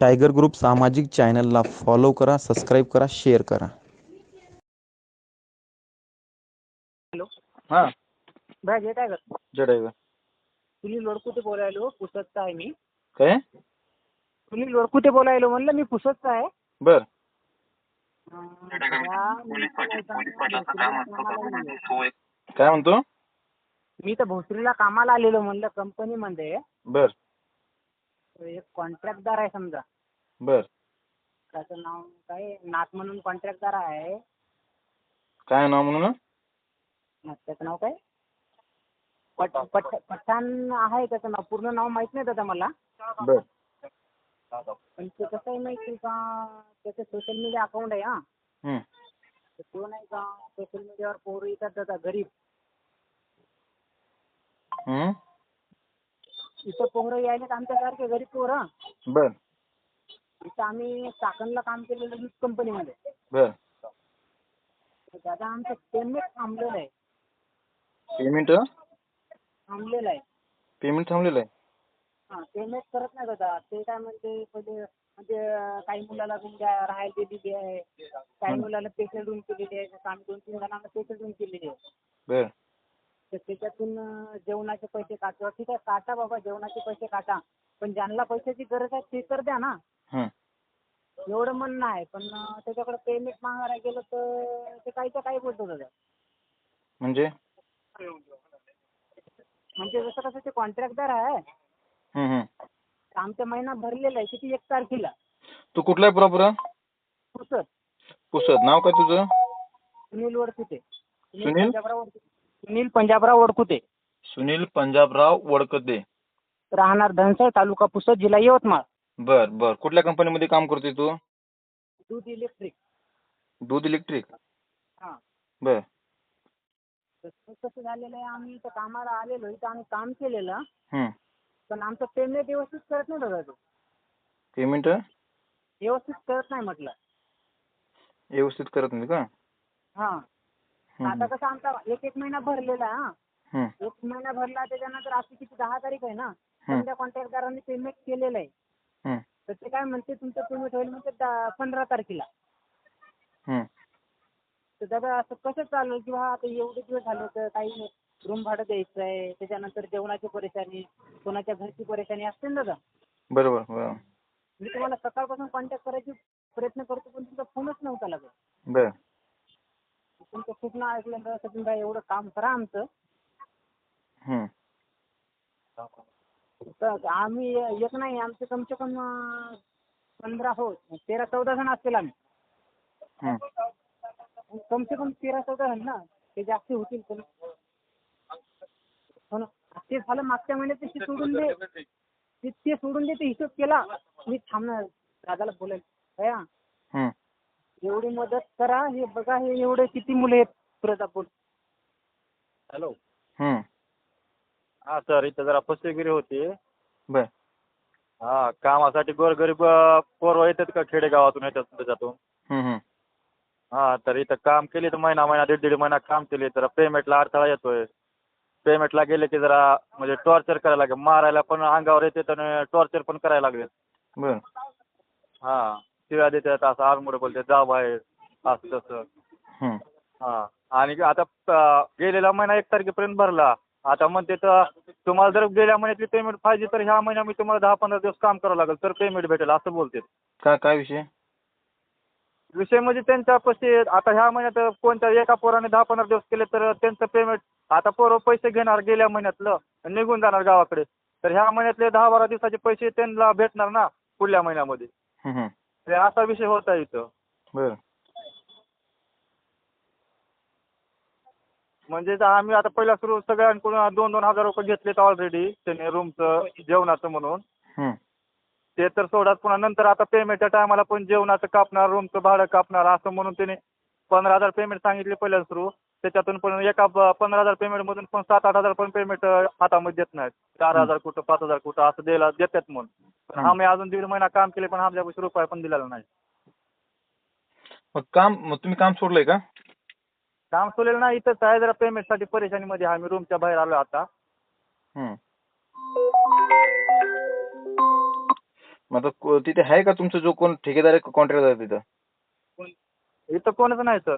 Tiger group सामाजिक चॅनलला follow करा सबस्क्राईब करा शेअर करा. हॅलो. हां. भाई जे काय कर जडायवर सुनील लोडकुटे बोलायलो? पुसदचा आहे मी. काय? सुनील लोडकुटे बोलायलो म्हणलं मी पुसदचा आहे. बर. काय म्हणतो मी तर भोसरीला कामाला आलेलो म्हणलं कंपनीमध्ये. बर. एक कॉन्ट्रॅक्टदार आहे समजा. बर. त्याचं नाव काय? नाथ म्हणून कॉन्ट्रॅक्टदार आहे. काय नाव म्हणून? नाथ त्याचं नाव काय? पठ पठ पठाण आहे त्याचं नाव. पूर्ण नाव माहीत नाही त्याचं मला. बर. पण ते कसं आहे माहिती का? त्याचं सोशल मीडिया अकाउंट आहे हा. तर तो नाही का? सोशल मीडियावर पोरं येतात त्याचा गरीब? इथं पोरं यायलेत आमच्यासारखे गरीब पोरं. बर. इथं आम्ही चाकणला काम केलेलं वीज कंपनीमध्ये. बर. दादा आमचं पेमेंट थांबलेलं आहे. पेमेंट थांबलेलं आहे. पेमेंट थांबलेलं आहे? हां पेमेंट करत नाही दादा. ते काय म्हणते पहिले म्हणजे काही मुलाला रूम द्या राहायला दिलेली आहे. काही मुलाला स्पेशल रूम केलेली आहे. आम्ही दोन तीन जणांना स्पेशल रूम केलेली आहे. बर. तर त्याच्यातून जेवणाचे पैसे काटा ठीक आहे काटा बाबा जेवणाचे पैसे काटा पण ज्यांना पैशाची गरज आहे ते तर द्या ना. एवढं म्हणणं आहे. पण त्याच्याकडे पेमेंट मागायला गेलं तर ते काहीच्या काही बोलतो दादा म्हणजे? म्हणजे जसं कसं ते कॉन्ट्रॅक्टदार आहे. आमचा महिना भरलेला आहे किती? एक तारखेला. तू कुठला आहे प्रॉपर पुसत पुसद. नाव काय तुझं? सुनील वडकुते सुनील? सुनील पंजाबराव वडकुते. सुनील पंजाबराव वडकते. राहणार धनसर तालुका पुसद जिल्हा यवतमाळ. बर बर. कुठल्या कंपनीमध्ये काम करतोय तू? दूध इलेक्ट्रिक. दूध इलेक्ट्रिक? हां. बर. तर कसं झालेलं आहे. आम्ही इथं कामाला आलेलो. इथं आम्ही काम केलेलं. हं. पण आमचं पेमेंट व्यवस्थित करत नाही दादा तो. पेमेंट व्यवस्थित करत नाही म्हटलं. व्यवस्थित करत नाही का? हं, आता कसं आमचा एक एक महिना भरलेला हां. एक महिना भरला त्याच्यानंतर आज किती दहा तारीख आहे ना समजा कॉन्ट्रॅक्टदारांनी पेमेंट केलेलं आहे. तर ते काय म्हणते तुमचं पेमेंट होईल म्हणजे दा- पंधरा तारखेला. तर दादा असं कसं चालू की बा आता एवढे दिवस झाले तर काही रूम भाडं द्यायचं आहे त्याच्यानंतर जेवणाची परेशानी कोणाच्या घरची परेशानी असते ना दादा? बरोबर बरोबर. मी तुम्हाला सकाळपासून कॉन्टॅक्ट करायची प्रयत्न करतो पण तुमचा फोनच नव्हता लागत. बर. तुमचं सूचना ऐकल्यानंतर असं तुम्ही काय एवढं काम करा आमचं. तर आम्ही एक नाही आमचे कमसे कम अं, पंधरा हो तेरा चौदा जण असतील आम्ही. हं. कमसे कम तेरा चौदा जण ना ते जास्त होतील पण. हो ना? ते झालं मागच्या महिन्यात ते सोडून दे. ते ते सोडून दे ते हिशोब केला. मी थांबणार दादाला बोलेल भैया हं. एवढी मदत करा. हे बघा हे एवढे किती मुले आहेत? प्रतापूर हॅलो. हं. हा सर इथं जरा फसवेगिरी होती. बर. हा कामासाठी गोरगरीब अं, पोरं येतात का खेडेगावातून येतात त्याच्यातून? हं, हं. हा तर इथं काम केले तर महिना महिना दीड दीड महिना काम केले. तर पेमेंटला अडथळा येतोय. पेमेंटला गेले की जरा म्हणजे टॉर्चर करायला लागेल. मारायला पण अंगावर येते आणि टॉर्चर पण करायला लागले बर. हा. शिव्या देतात असं आरमुडं बोलते जा बाहेर असं तसं. हं. हा. आणि आता अं, गेलेला महिना एक तारखेपर्यंत भरला. आता म्हणते तर तुम्हाला जर गेल्या महिन्यातली पेमेंट पाहिजे तर ह्या महिन्यात मी तुम्हाला दहा पंधरा दिवस काम करावं लागेल तर पेमेंट भेटेल असं बोलते काय काय विषय? विषय म्हणजे त्यांच्यापाशी आता ह्या महिन्यात कोणत्या एका पोराने दहा पंधरा दिवस केले तर त्यांचं पेमेंट आता पोरं पैसे घेणार गेल्या महिन्यातलं आणि निघून जाणार गावाकडे. तर ह्या महिन्यातले दहा बारा दिवसाचे पैसे त्यांना भेटणार ना पुढल्या महिन्यामध्ये. ते असा विषय होत इथं. बर. म्हणजे तर आम्ही आता पहिला सुरू सगळ्यांकडून दोन दोन हजार रुपये घेतलेत ऑलरेडी त्याने रूमचं जेवणाचं म्हणून. ते तर सोडत पुन्हा नंतर आता पेमेंटच्या टायमाला पण जेवणाचं कापणार रूमचं भाडं कापणार असं म्हणून त्याने पंधरा हजार पेमेंट सांगितले पहिल्या सुरू. त्याच्यातून पण एका पंधरा हजार पेमेंटमधून पण सात आठ हजार पण पेमेंट हातामध्ये देत नाहीत. चार हजार कुठं पाच हजार कुठं असं द्यायला देतात म्हणून. पण आम्ही अजून दीड महिना काम केले पण आमच्यापाशी रुपये पण दिलेला नाही. मग काम मग तुम्ही काम सोडलंय का? काम सोडलेलं नाही इथंच आहे जरा पेमेंटसाठी परेशानीमध्ये आहे. आम्ही रूमच्या बाहेर आलो आता. हं. मग आता को- तिथे आहे का तुमचं जो कोण ठेकेदार आहे कॉन्ट्रॅक्टर आहे तिथं? इथं कोणच नाही सर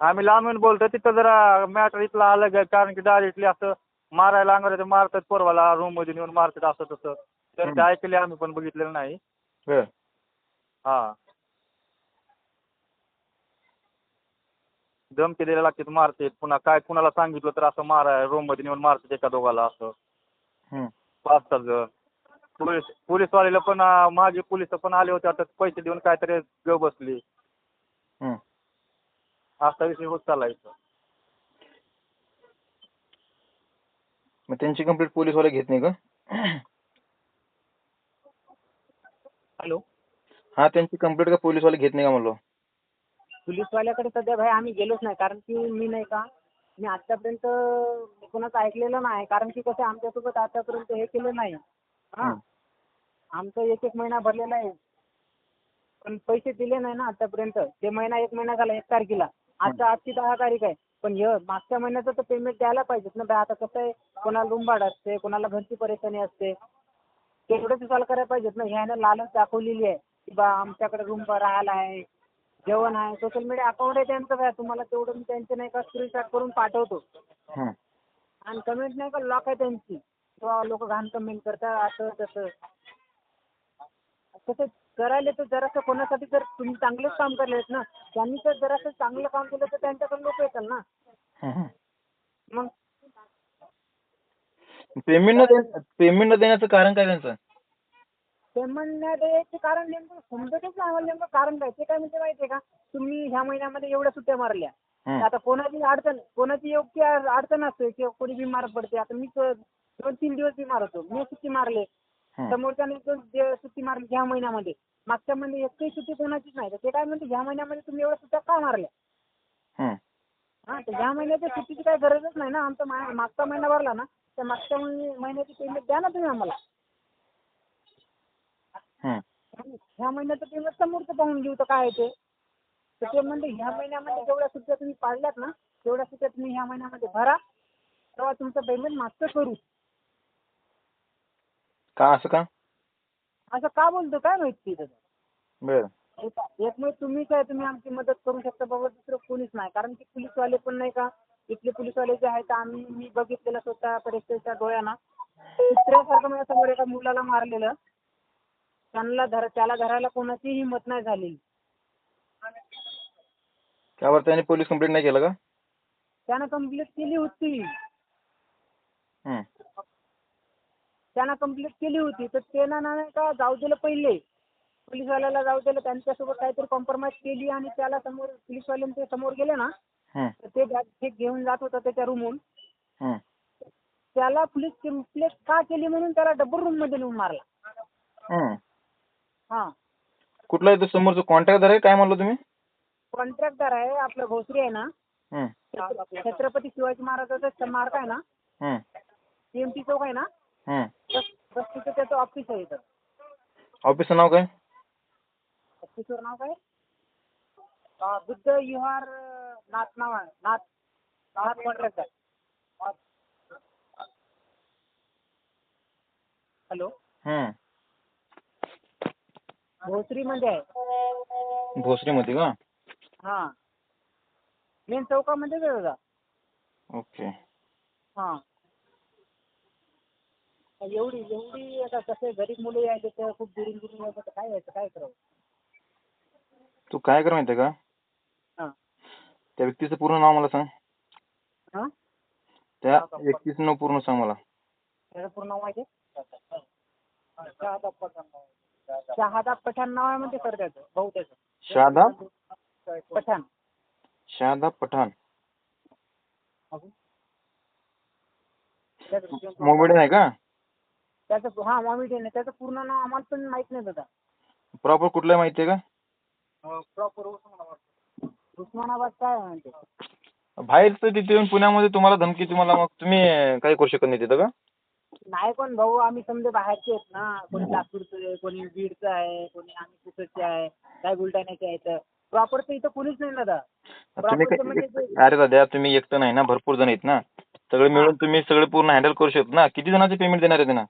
आम्ही लांबून बोलतो तिथं जरा मॅटर इथलं अलग आहे कारण की डायरेक्टली असं मारायला अंगाला मारतात पोरवाला रूममध्ये नेऊन मारतात असं तसं. तर ते. ऐकले आम्ही पण बघितलेलं नाही. बर हा. धमकी द्यायला लागतात मारतात पुन्हा काय कुणाला सांगितलं तर असं माराय रूममध्ये नेऊन मारतात एका दोघाला असं. पाच सात जण. पोलीस पोलीसवाल्याला पण अं, मागे पोलीस पण आले होते आता पैसे देऊन काहीतरी ग बसली. हम्म. असा विषय होत चालला इथं. मग त्यांची कंप्लेंट पोलीसवाले घेत नाही का? हॅलो. हा त्यांची कंप्लेंट का पोलीसवाले घेत नाही का म्हणलो? पोलीसवाल्याकडे सध्या भाई आम्ही गेलोच नाही कारण की मी नाही का मी आतापर्यंत कोणाचं ऐकलेलं नाही कारण की कसं आमच्यासोबत आतापर्यंत हे केलं नाही. हा. आमचं एक एक महिना भरलेला आहे. पण पैसे दिले नाही ना आतापर्यंत. ते महिना एक महिना झाला एक तारखेला. आता आजची दहा तारीख आहे. पण हे मागच्या महिन्याचं तर पेमेंट द्यायला पाहिजेत ना भाई आता कसं आहे कोणाला रूम भाडं असते कोणाला घरची परेशानी असते. तेवढंच सॉल्व करायला पाहिजेत ना. ह्यानं लालच दाखवलेली आहे की बा आमच्याकडे रूम राहायला आहे जेवण आहे. सोशल मीडिया अकाउंट आहे त्यांचं काय? तुम्हाला तेवढं मी त्यांचे नाही का स्क्रीनशॉट करून पाठवतो. आणि कमेंट नाही का लॉक आहे त्यांची. किंवा लोक घाण कमेंट करतात असं तसं. तसं करायला तर जरासं कोणासाठी जर तुम्ही चांगलेच काम करलेत ना. त्यांनी जर जरासं चांगलं काम केलं तर त्यांच्याकडे लोक येतात ना. मग पेमेंट न दे- पेमेंट न देण्याचं कारण काय त्यांचं? पेमेंट नाही द्यायचे कारण नेमकं समजतच नाही आम्हाला नेमकं कारण काय? ते काय म्हणजे माहिती आहे का? तुम्ही ह्या महिन्यामध्ये एवढ्या सुट्ट्या मारल्या. हम्म. आता कोणाची अडचण कोणाची योग्य अडचण असते किंवा कोणी बिमार पडते आता मी दोन तीन दिवस बिमार होतो. मी सुट्टी मारले. हम्म. समोरच्याने दोन दिवस सुट्टी मारली ह्या महिन्यामध्ये मागच्या महिन्यात एकही सुट्टी कोणाचीच नाही. तर ते काय म्हणते ह्या महिन्यामध्ये तुम्ही एवढ्या सुट्ट्या का मारल्या? हम्म. हा तर ह्या महिन्याच्या सुट्टीची काही गरजच नाही ना? आमचा मा- मागचा महिना भरला ना तर मागच्या महिने- महिन्याची पेमेंट द्या ना तुम्ही आम्हाला. ह्या महिन्याचं पेमेंट समोरचं पाहून घेऊ तर काय आहे ते. तर ते म्हणते ह्या महिन्यामध्ये जेवढ्या सुट्ट्या तुम्ही पाडल्यात ना तेवढ्या सुट्ट्या तुम्ही ह्या महिन्यामध्ये भरा. तेव्हा तुमचं पेमेंट मागचं करू. का असं का? असं का बोलतो काय माहिती त्याचं? बर. एक एक मिनिट तुम्हीच आहे तुम्ही आमची मदत करू शकता बाबा दुसरं कोणीच नाही. कारण की पोलीसवाले पण नाही का? इथले पोलीसवाले जे आहेत आम्ही मी बघितलेलं स्वतः परीक्षेच्या डोळ्यानं कुत्र्यासारखं माझ्यासमोर एका मुलाला मारलेलं त्यांना धर त्याला धरायला कोणाची हिंमत नाही झालेली त्यावर त्यांनी पोलीस कंप्लेंट नाही केलं का त्यानं कंप्लीट केली होती हम्म. त्यानं कंप्लीट केली होती तर त्यानं नाही का जाऊ दिलं पहिले पोलीसवाल्याला जाऊ दिलं त्यांच्यासोबत काहीतरी कॉम्प्रोमाइज केली आणि त्याला समोर पोलीसवाल्याने ते समोर गेले ना. तर ते बॅग घेऊन जात होता त्याच्या रूमहून. त्याला पोलीस कंप्लेंट का केली म्हणून त्याला डबल रूममध्ये नेऊन मारला. हा. कुठला तो समोरचा कॉन्ट्रॅक्टर आहे काय म्हणलं तुम्ही? कॉन्ट्रॅक्टर आहे आपलं भोसरी आहे ना. छत्रपती शिवाजी महाराजाचं स्मारक आहे ना. सीएमटी चौक आहे ना. त्याचं ऑफिस आहे इथं. ऑफिसचं नाव काय? ऑफिसवर नाव काय? बुद्ध युहार अं, नाथ नाव आहे. Nath Nath contractor hello? हम्म. भोसरीमध्ये आहे. भोसरीमध्ये का? हा. मेन चौकामध्ये दादा? ओके. हा. एवढी एवढी आता कसं गरीब मुलं यायचे खूप दुरून दुरून यायचं काय यायचं काय करावं? तू काय कर माहितीये का? त्या व्यक्तीचं पूर्ण नाव मला सांग. हा? त्या व्यक्तीचं नाव पूर्ण सांग मला. त्याचं पूर्ण नाव माहिती आहे? शहादा पठाण नाव आहे. म्हणते सर त्याचं भाऊ त्याचं शादा पठाण. शादा पठाण. त्याचं मोमेडियन आहे का? त्याचं हा मॉमिडियन आहे त्याचं पूर्ण नाव आम्हाला पण माहीत नाही दादा. प्रॉपर कुठलं आहे माहितीये का प्रॉपर उस्मानाबाद काय आहे म्हणते? बाहेरचं तिथे येऊन पुण्यामध्ये तुम्हाला धमकी तुम्हाला मग तुम्ही काही करू शकत नाही तिथं का? नाही पण भाऊ आम्ही समजा बाहेरचे आहेत ना. कोणी लातूरचं आहे कोणी बीडचं आहे कोणी आम्ही कुकडचे आहे काय बुलढाण्याचे आहेत प्रॉपर तर इथं कोणीच नाही दादा तुम्ही Proper तर म्हणजे काय अरे दादा तुम्ही एकटं नाही ना भरपूर जण आहेत ना. सगळे मिळून तुम्ही सगळे पूर्ण हँडल करू शकता ना. किती जणांचे पेमेंट देणार आहे त्यांना?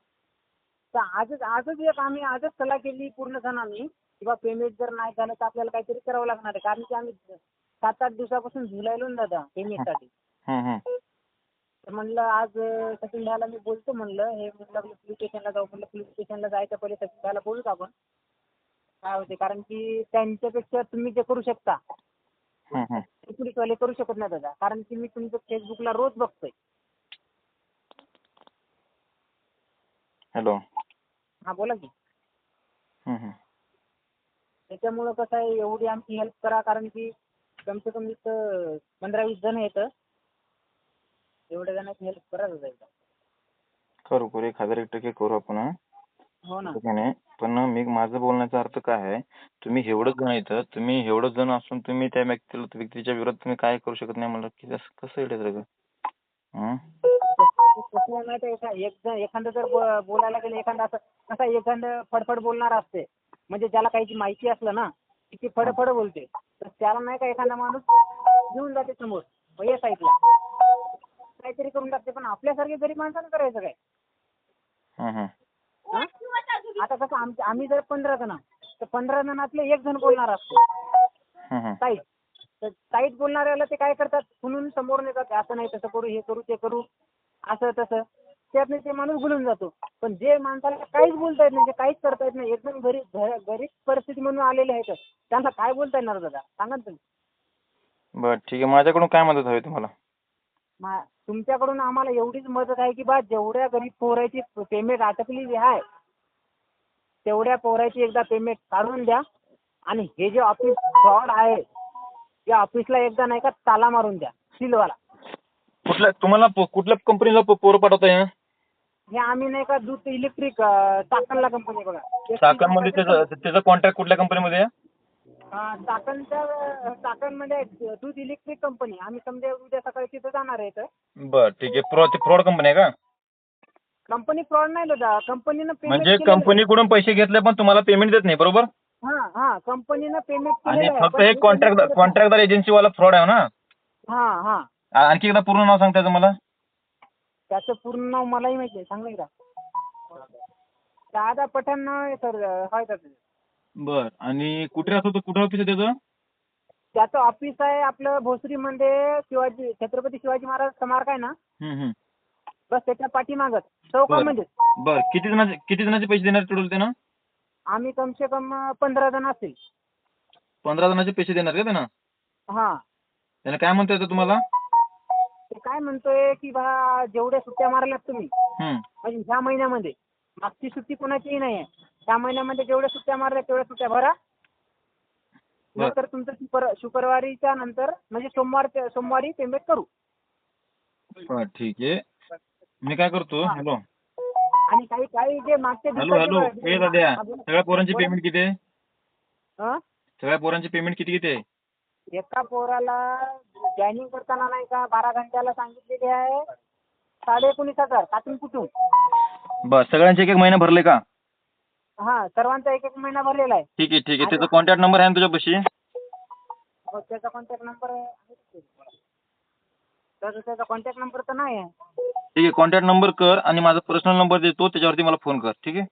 तर आजच आजच एक आम्ही आजच सलाह केली पूर्ण जणांनी. किंवा पेमेंट जर नाही झालं तर आपल्याला काहीतरी करावं लागणार आहे. कारण की आम्ही सात आठ दिवसापासून झुलायलो ना दादा पेमेंटसाठी हं, हं. तर म्हणलं आज अं, सचिन भाईला मी बोलतो म्हणलं हे म्हणलं पोलीस स्टेशनला जाऊ म्हणलं पोलीस स्टेशनला जायच्या पहिले सचिन भाईला बोलूच आपण काय होते कारण की त्यांच्यापेक्षा तुम्ही जे करू शकता हं, हं. ते पोलीसवाले करू शकत नाही दादा कारण की मी तुमचं फेसबुकला रोज बघतोय हॅलो हा बोला की हं, हं. त्याच्यामुळं कसं आहे एवढी आमची हेल्प करा कारण की कम से कम इथं पंधरा वीस जण येतं एवढ्या जणांची हेल्प करा दादा एकदा. करू करू. एक हजार एक टक्के करू आपण हं. हो ना. ठीक आहे नाही पण मी माझं बोलण्याचा अर्थ काय आहे? तुम्ही एवढं जण येतं तुम्ही एवढं जण असून तुम्ही त्या व्यक्तीला व्यक्तीच्या विरोधात तुम्ही काय करू शकत नाही म्हणलं की कसं कसं सगळं? हं? कसं आहे माहिती आहे का? एक जण एखादं जर ब- बोलायला गेलं एखादं असं कसं आहे, एखादं फडफड बोलणार असते. म्हणजे ज्याला काही माहिती असलं ना की ती फडफड बोलते. तर त्याला नाही का एखादा माणूस घेऊन जाते समोर या साईडला काहीतरी करून टाकते पण आपल्यासारखे गरीब माणसानं करायचं काय? हं. आता कसं आमच्या आम्ही जर पंधरा जण तर पंधरा जणातले एक जण बोलणार असतो. साईट तर साईट बोलणाऱ्याला ते काय करतात? म्हणून समोर नेतात असं नाही तसं करू हे करू ते करू असं तसं. त्यातनं ते माणूस बोलून जातो. पण जे माणसाला काहीच बोलता येत नाही जे काहीच करता येत नाही एकदम गरीब गरीब परिस्थिती म्हणून आलेले आहेत. त्यांना काय बोलता येणार दादा? सांगा ना तुम्ही. बरं ठीक आहे. माझ्याकडून काय मदत हवी तुम्हाला? मा- तुमच्याकडून आम्हाला एवढीच मदत आहे की बा जेवढ्या गरीब पोराची पेमेंट अटकली आहे तेवढ्या पोराची एकदा पेमेंट काढून द्या. आणि हे जे ऑफिस फ्रॉड आहे या ऑफिसला एकदा नाही का ताला मारून द्या सीलवाला. कुठल्या तुम्हाला प- कुठल्या कंपनीला पोरं पाठवता येईल हे आम्ही नाही का दूध इलेक्ट्रिक चाकणला कंपनी बघा. चाकणमध्ये त्याचं त्याचा कॉन्ट्रॅक्ट कुठल्या कंपनीमध्ये आहे? चाकणच्या चाकणमध्ये दूध इलेक्ट्रिक कंपनी आम्ही समजा उद्या सकाळी तिथं जाणार आहे तर बरं ठीक आहे. फ्रॉड फ्रॉड कंपनी आहे का? कंपनी फ्रॉड नाही दादा. कंपनीनं म्हणजे कंपनीकडून पैसे घेतले पण तुम्हाला पेमेंट देत नाही बरोबर? हा हा. कंपनीनं पेमेंट आणि फक्त हे कॉन्ट्रॅक्ट कॉन्ट्रॅक्टदार एजन्सीवाला फ्रॉड आहे. ना? हा हा. आणखी एकदा पूर्ण नाव सांगता मला? त्याचं पूर्ण नाव मलाही माहिती आहे सांगा एकदा. दादा पठाण नाव आहे सर. हाय त्याचं बर. आणि कुठे राहतो तो? कुठं ऑफिस आहे त्याचं? त्याचं ऑफिस आहे आपलं भोसरीमध्ये शिवाजी छत्रपती शिवाजी महाराज स्मारक आहे ना? हम्म, हम्म. बस त्याच्या पाठीमागच चौकामध्ये बर. किती जणांचे किती जणांचे पैसे देणार टोटल त्यानं? आम्ही कम से कम पंधरा जण असतील. पंधरा जणांचे पैसे देणार का त्यानं? हा. त्यानं काय म्हणता येतं तुम्हाला? ते काय म्हणतोय की बा जेवढ्या सुट्ट्या मारल्यात तुम्ही हम्म. म्हणजे ह्या महिन्यामध्ये मागची सुट्टी कोणाचीही नाही आहे त्या महिन्यामध्ये जेवढ्या सुट्ट्या मारल्या तेवढ्या सुट्ट्या भरा बरं. नंतर तुमचं शुक्र शुक्रवारीच्या नंतर म्हणजे सोमवार सोमवारी पेमेंट करू बर ठीक आहे मी काय करतो हा. हॅलो आणि काही काही जे मागच्या हॅलो हॅलो दाद्या. सगळ्या पोरांची. पेमेंट किती आहे? सगळ्या पोरांची पेमेंट किती किती आहे एका पोराला जॉईनिंग करताना नाही का बारा घंट्याला सांगितलेली आहे. साडे एकोणीस हजार काटून कुठून? बर सगळ्यांचे एक एक महिना भरले का? हा सर्वांचा एक एक महिना भरलेला आहे. ठीक आहे ठीक आहे. त्याचा कॉन्टॅक्ट नंबर आहे ना तुझ्यापाशी? मग त्याचा कॉन्टॅक्ट नंबर आहे. तर त्याचा कॉन्टॅक्ट नंबर तर नाही आहे. ठीक आहे कॉन्टॅक्ट नंबर कर आणि माझा पर्सनल नंबर देतो त्याच्यावरती मला फोन कर. ठीक आहे?